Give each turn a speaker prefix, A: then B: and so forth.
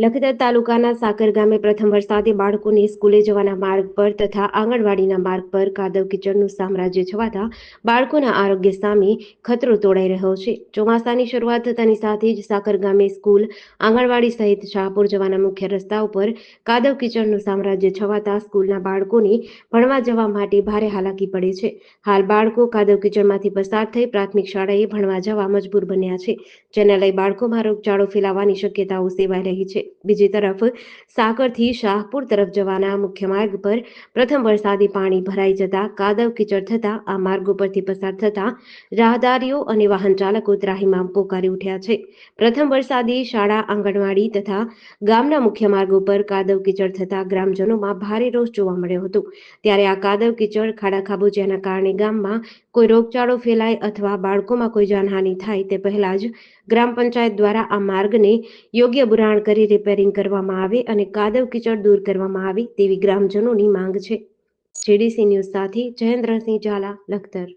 A: લખતર તાલુકાના સાકર ગામે પ્રથમ વરસાદે બાળકોને સ્કૂલે જવાના માર્ગ પર તથા આંગણવાડીના માર્ગ પર કાદવ કિચડનું સામ્રાજ્ય છવાતા બાળકોના આરોગ્ય સામે ખતરો તોડાઈ રહ્યો છે. ચોમાસાની શરૂઆત થતાની સાથે જ સાકર ગામે સ્કૂલ, આંગણવાડી સહિત શાહપુર જવાના મુખ્ય રસ્તા ઉપર કાદવ કિચડનું સામ્રાજ્ય છવાતા સ્કૂલના બાળકોને ભણવા જવા માટે ભારે હાલાકી પડે છે. હાલ બાળકો કાદવ કિચડમાંથી પસાર થઈ પ્રાથમિક શાળાએ ભણવા જવા મજબૂર બન્યા છે. જેને લઈ બાળકોમાં રોગચાળો ફેલાવાની શક્યતાઓ સેવાઈ રહી છે. બીજી તરફ સાકરથી શાહપુર તરફ જવાના મુખ્ય માર્ગ પર પ્રથમ વરસાદી પાણી ભરાઈ જતા કાદવ કિચડ થતા આ માર્ગ ઉપરથી પસાર થતા રાહદારીઓ અને વાહન ચાલકો ત્રાહિમામ પોકારી ઉઠ્યા છે. પ્રથમ વરસાદી શાળા, આંગણવાડી તથા ગામના મુખ્ય માર્ગ ઉપર કાદવ કિચડ થતા ગ્રામજનોમાં ભારે રોષ જોવા મળ્યો હતો. ત્યારે આ કાદવ કીચડ ખાડા ખાબોચિયાના કારણે ગામમાં કોઈ રોગચાળો ફેલાય અથવા બાળકોમાં કોઈ જાનહાનિ થાય તે પહેલા જ ગ્રામ પંચાયત દ્વારા આ માર્ગને યોગ્ય બુરાણ કરી રિપેરિંગ કરવામાં આવે અને કાદવ કીચડ દૂર કરવામાં આવે તેવી ગ્રામજનોની માંગ છે. જેડીસી ન્યૂઝ સાથે જયેન્દ્રસિંહ ઝાલા, લખતર.